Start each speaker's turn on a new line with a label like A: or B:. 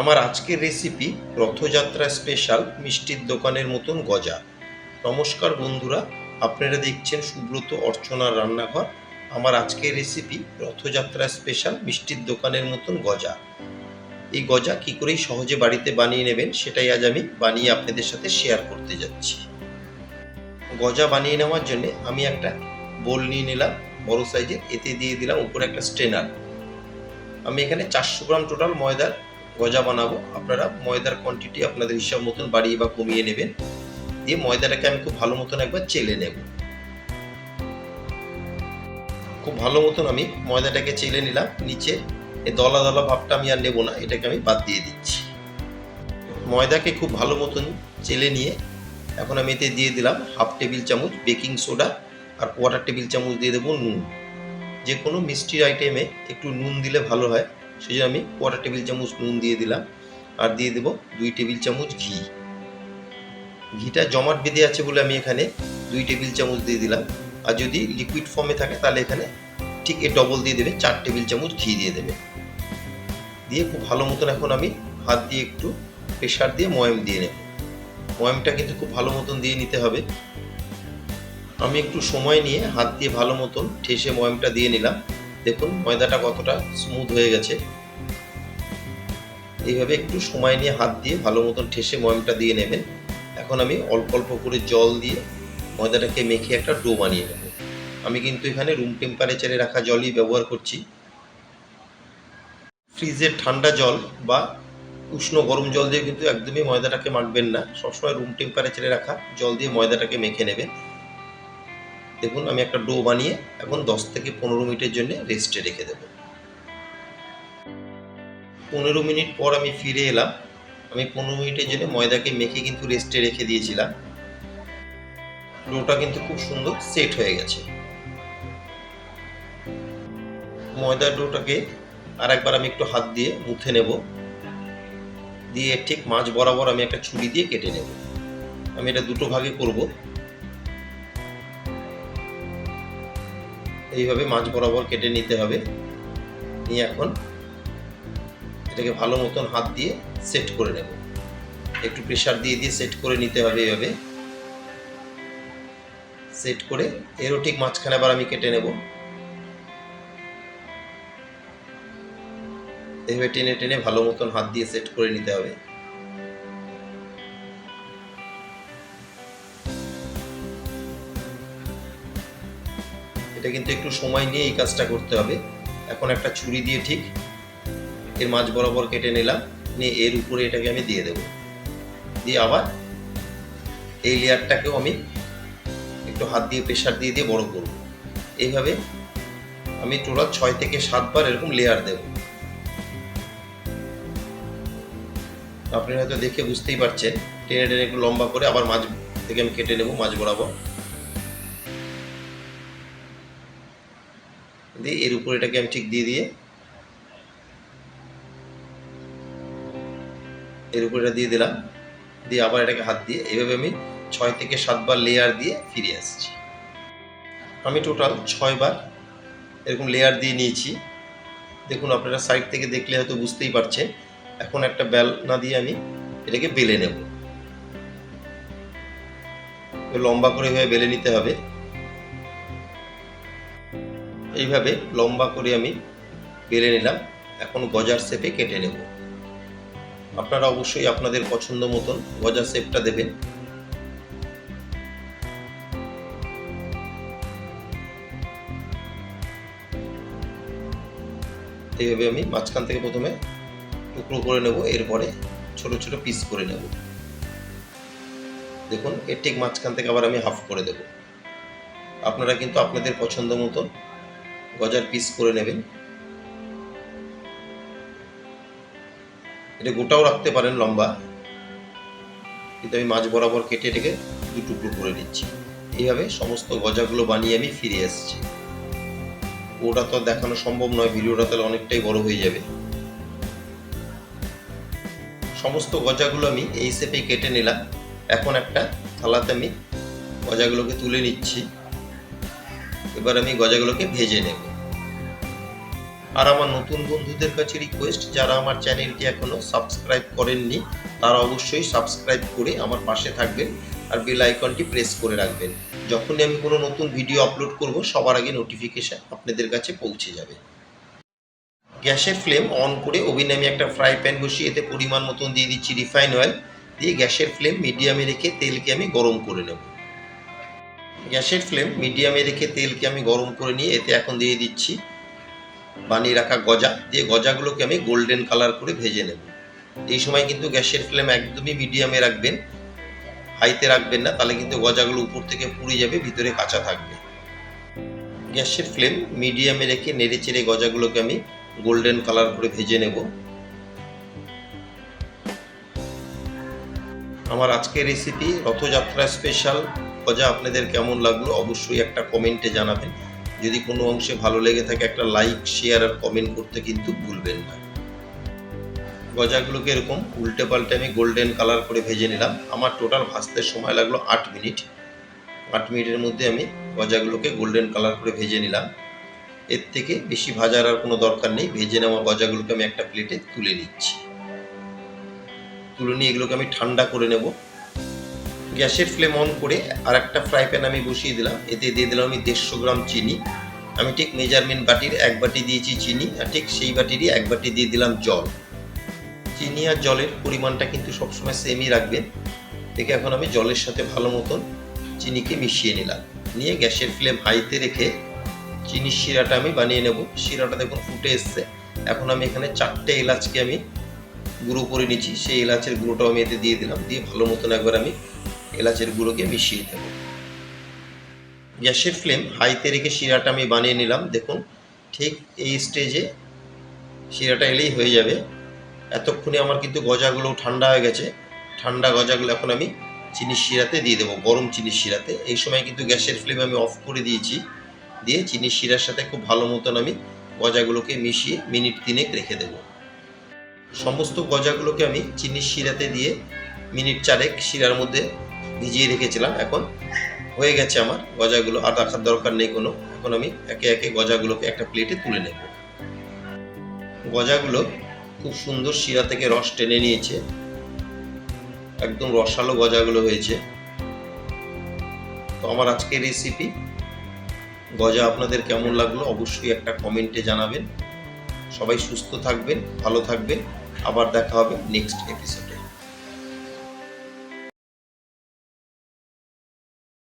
A: আমার আজকের recipe Rathyatra special মিষ্টির দোকানের মতন গজা। নমস্কার বন্ধুরা, আপনারা দেখছেন সুব্রত অর্চনার রান্নাঘর। আমার আজকের রেসিপি রথযাত্রা স্পেশাল মিষ্টির দোকানের মতন গজা। এই গজা কি করেই সহজে বাড়িতে বানিয়ে নেবেন সেটাই আজ আমি বানিয়ে আপনাদের সাথে শেয়ার করতে যাচ্ছি। গজা বানিয়ে নেওয়ার জন্য আমি একটা বোল নিয়ে নিলাম, বড় সাইজের এতে দিয়ে দিলাম উপরে একটা স্ট্রেনার আমি এখানে চারশো গ্রাম টোটাল ময়দার গজা বানাবো। আপনারা ময়দার কোয়ান্টিটি আপনাদের হিসাব মতন বাড়িয়ে বা কমিয়ে নেবেন। দিয়ে ময়দাটাকে আমি খুব ভালো মতন একবার চেলে নেব। খুব ভালো মতন আমি ময়দাটাকে চেলে নিলাম। নিচে এই দলা দলা ভাবটা আমি আর নেব না, এটাকে আমি বাদ দিয়ে দিচ্ছি। ময়দাকে খুব ভালো মতন চেলে নিয়ে এখন আমি এতে দিয়ে দিলাম হাফ টেবিল চামচ বেকিং সোডা আর কোয়ার্টার টেবিল চামচ দিয়ে দেবো নুন। যে কোনো মিষ্টির আইটেমে একটু নুন দিলে ভালো হয়। সেই জন্য আমি কোয়াটার টেবিল চামচ নুন দিয়ে দিলাম। আর দিয়ে দেবো দুই টেবিল চামচ ঘি। ঘিটা জমাট বেঁধে আছে বলে আমি এখানে দুই টেবিল চামচ দিয়ে দিলাম। আর যদি লিকুইড ফর্মে থাকে তাহলে এখানে ঠিক এ ডবল দিয়ে দেবে, চার টেবিল চামচ ঘি দিয়ে দেবে। দিয়ে খুব ভালো মতন এখন আমি হাত দিয়ে একটু প্রেশার দিয়ে ময়াম দিয়ে নেব। ময়ামটা কিন্তু খুব ভালো মতন দিয়ে নিতে হবে। আমি একটু সময় নিয়ে হাত দিয়ে ভালো মতন ঠেসে ময়ামটা দিয়ে নিলাম। দেখুন, ময়দাটা কতটা স্মুথ হয়ে গেছে। এইভাবে একটু সময় নিয়ে হাত দিয়ে ভালো মতন ঠেসে ময়ামটা দিয়ে নেবেন। এখন আমি অল্প অল্প করে জল দিয়ে ময়দাটাকে মেখে একটা ডো বানিয়ে নেব। আমি কিন্তু এখানে রুম টেম্পারেচারে রাখা জলই ব্যবহার করছি। ফ্রিজের ঠান্ডা জল বা উষ্ণ গরম জল দিয়ে কিন্তু একদমই ময়দাটাকে মাখবেন না। সবসময় রুম টেম্পারেচারে রাখা জল দিয়ে ময়দাটাকে মেখে নেবেন। দেখুন, আমি একটা ডো বানিয়ে এখন দশ থেকে পনেরো মিনিটের জন্য রেস্টে রেখে দেব। পনেরো মিনিট পর আমি ফিরে এলাম। আমি পনেরো মিনিটের জন্য ময়দাকে মেখে কিন্তু রেস্টে রেখে দিয়েছিলাম। ডোটা কিন্তু খুব সুন্দর সেট হয়ে গেছে। ময়দার ডোটাকে আর একবার আমি একটু হাত দিয়ে মুথে নেব। দিয়ে ঠিক মাছ বরাবর আমি একটা ছুরি দিয়ে কেটে নেব। আমি এটা দুটো ভাগে করব। এইভাবে মাছ বরাবর কেটে নিতে হবে। নিয়ে এখন এটাকে ভালো মতন হাত দিয়ে সেট করে নেব। একটু প্রেশার দিয়ে দিয়ে সেট করে নিতে হবে এইভাবে। সেট করে এরও ঠিক মাঝখানে আবার আমি কেটে নেব। এইভাবে টেনে টেনে ভালো মতন হাত দিয়ে সেট করে নিতে হবে। এটা কিন্তু একটু সময় নিয়ে এই কাজটা করতে হবে। এখন একটা ছুরি দিয়ে ঠিক এর মাছ বরাবর কেটে নিলাম, নিয়ে এর উপরে এটাকে আমি দিয়ে দেব। দিয়ে আবার এই লেয়ারটাকেও আমি একটু হাত দিয়ে প্রেশার দিয়ে দিয়ে বড় করব। এইভাবে আমি টোটাল ছয় থেকে সাতবার এরকম লেয়ার দেব। আপনি হয়তো দেখে বুঝতেই পারছেন, টেনে টেনে একটু লম্বা করে আবার মাছ থেকে আমি কেটে নেব মাছ বরাবর। দিয়ে এর উপর এটাকে আমি ঠিক দিয়ে দিয়ে, এর উপর এটা দিয়ে দিলাম, দিয়ে আবার এটাকে হাত দিয়ে, এভাবে আমি ছয় থেকে সাতবার লেয়ার দিয়ে ফিরে আসছি। আমি টোটাল ছয়বার এরকম লেয়ার দিয়ে নিয়েছি। দেখুন, আপনারা সাইড থেকে দেখলে হয়তো বুঝতেই পারছেন, এখন একটা বেল না দিয়ে আমি এটাকে বেলে নেব। লম্বা করে এভাবে বেলে নিতে হবে। এইভাবে লম্বা করে আমি বেলে নিলাম। এখন গজার শেপে কেটে নেব। আপনারা অবশ্যই আপনাদের পছন্দ মতন গজার শেপটা দেবেন। এইভাবে আমি মাঝখান থেকে প্রথমে টুকরো করে নেব, এরপরে ছোট ছোট পিস করে নেব। দেখুন, এর ঠিক মাঝখান থেকে আবার আমি হাফ করে দেব। আপনারা কিন্তু আপনাদের পছন্দ মতন গজার পিস করে নেবেন এটা গোটাও রাখতে পারেন লম্বা। কিন্তু আমি মাছ বরাবর কেটে এটাকে দু টুকরো করে নিচ্ছি। এইভাবে সমস্ত গজাগুলো বানিয়ে আমি ফিরে এসেছি ওটা তো দেখানো সম্ভব নয়, ভিডিওটা তাহলে অনেকটাই বড় হয়ে যাবে। সমস্ত গজাগুলো আমি এই শেপে কেটে নিলাম। এখন একটা থালাতে আমি গজাগুলোকে তুলে নিচ্ছি। এবার আমি গজাগুলোকে ভেজে নেব। আর আমার নতুন বন্ধুদের কাছে রিকোয়েস্ট যারা আমার চ্যানেলটি এখনও সাবস্ক্রাইব করেননি, তারা অবশ্যই সাবস্ক্রাইব করে আমার পাশে থাকবেন আর বেল আইকনটি প্রেস করে রাখবেন। যখনই আমি কোনো নতুন ভিডিও আপলোড করব, সবার আগে নোটিফিকেশান আপনাদের কাছে পৌঁছে যাবে। গ্যাসের ফ্লেম অন করে ওভেনে আমি একটা ফ্রাই প্যান বসিয়ে এতে পরিমাণ মতন দিয়ে দিচ্ছি রিফাইন অয়েল দিয়ে গ্যাসের ফ্লেম মিডিয়ামে রেখে তেলকে আমি গরম করে নেব। গ্যাসের ফ্লেম মিডিয়ামে রেখে তেলকে আমি গরম করে নিয়ে এতে এখন দিয়ে দিচ্ছি বানিয়ে রাখা গজা। দিয়ে গজাগুলোকে আমি গোল্ডেন কালার করে ভেজে নেব। এই সময় কিন্তু গ্যাসের ফ্লেম একদমই মিডিয়ামে রাখবেন। হাইতে রাখবেন না, তাহলে কিন্তু গজাগুলো উপর থেকে পুড়ে যাবে, ভিতরে কাঁচা থাকবে। গ্যাসের ফ্লেম মিডিয়ামে রেখে নেড়ে চেড়ে গজাগুলোকে আমি গোল্ডেন কালার করে ভেজে নেব। আমার আজকের রেসিপি রথযাত্রা স্পেশাল গজা আপনাদের কেমন লাগল অবশ্যই একটা কমেন্টে জানাবেন। যদি কোনো অংশে ভালো লেগে থাকে, একটা লাইক শেয়ার আর কমেন্ট করতে কিন্তু ভুলবেন না। গজাগুলোকে এরকম উল্টে পাল্টে আমি গোল্ডেন কালার করে ভেজে নিলাম। আমার টোটাল ভাজতে সময় লাগল আট মিনিট আট মিনিটের মধ্যে আমি গজাগুলোকে গোল্ডেন কালার করে ভেজে নিলাম। এর থেকে বেশি ভাজার আর কোনো দরকার নেই। ভেজে নেওয়া গজাগুলোকে আমি একটা প্লেটে তুলে নিচ্ছি। তুলে নিয়ে এগুলোকে আমি ঠান্ডা করে নেব। গ্যাসের ফ্লেম অন করে আর একটা ফ্রাই প্যান আমি বসিয়ে দিলাম। এতে দিয়ে দিলাম আমি দেড়শো গ্রাম চিনি। আমি ঠিক মেজারমেন্ট বাটির এক বাটি দিয়েছি চিনি আর ঠিক সেই বাটিরই এক বাটি দিয়ে দিলাম জল। চিনি আর জলের পরিমাণটা কিন্তু সবসময় সেমই রাখবেন দেখে এখন আমি জলের সাথে ভালো মতন চিনিকে মিশিয়ে নিলাম। নিয়ে গ্যাসের ফ্লেম হাইতে রেখে চিনির শিরাটা আমি বানিয়ে নেব। শিরাটা দেখুন ফুটে এসছে। এখন আমি এখানে চারটে এলাচকে আমি গুঁড়ো করে নিচ্ছি। সেই এলাচের গুঁড়োটাও আমি এতে দিয়ে দিলাম। দিয়ে ভালো মতন একবার আমি এলাচের গুঁড়োকে মিশিয়ে দেব। গ্যাসের ফ্লেম হাইতে রেখে শিরাটা আমি বানিয়ে নিলাম। দেখুন, ঠিক এই স্টেজে শিরাটা এলেই হয়ে যাবে। এতক্ষণে আমার কিন্তু গজাগুলো ঠান্ডা হয়ে গেছে। ঠান্ডা গজাগুলো এখন আমি চিনির শিরাতে দিয়ে দেবো, গরম চিনির শিরাতে। এই সময় কিন্তু গ্যাসের ফ্লেম আমি অফ করে দিয়েছি। দিয়ে চিনির শিরার সাথে খুব ভালো মতন আমি গজাগুলোকে মিশিয়ে মিনিট তিনেক রেখে দেব। সমস্ত গজাগুলোকে আমি চিনির শিরাতে দিয়ে মিনিট চারেক শিরার মধ্যে ভিজিয়ে রেখেছিলাম, এখন হয়ে গেছে আমার গজাগুলো, আর রাখার দরকার নেই কোনো। এখন আমি একে একে গজাগুলোকে একটা প্লেটে তুলে নেব। গজাগুলো খুব সুন্দর শিরা থেকে রস টেনে নিয়েছে। একদম রসালো গজাগুলো হয়েছে। তো আমার আজকের রেসিপি গজা আপনাদের কেমন লাগল অবশ্যই একটা কমেন্টে জানাবেন। সবাই সুস্থ থাকবেন, ভালো থাকবেন। আবার দেখা হবে নেক্সট এপিসোড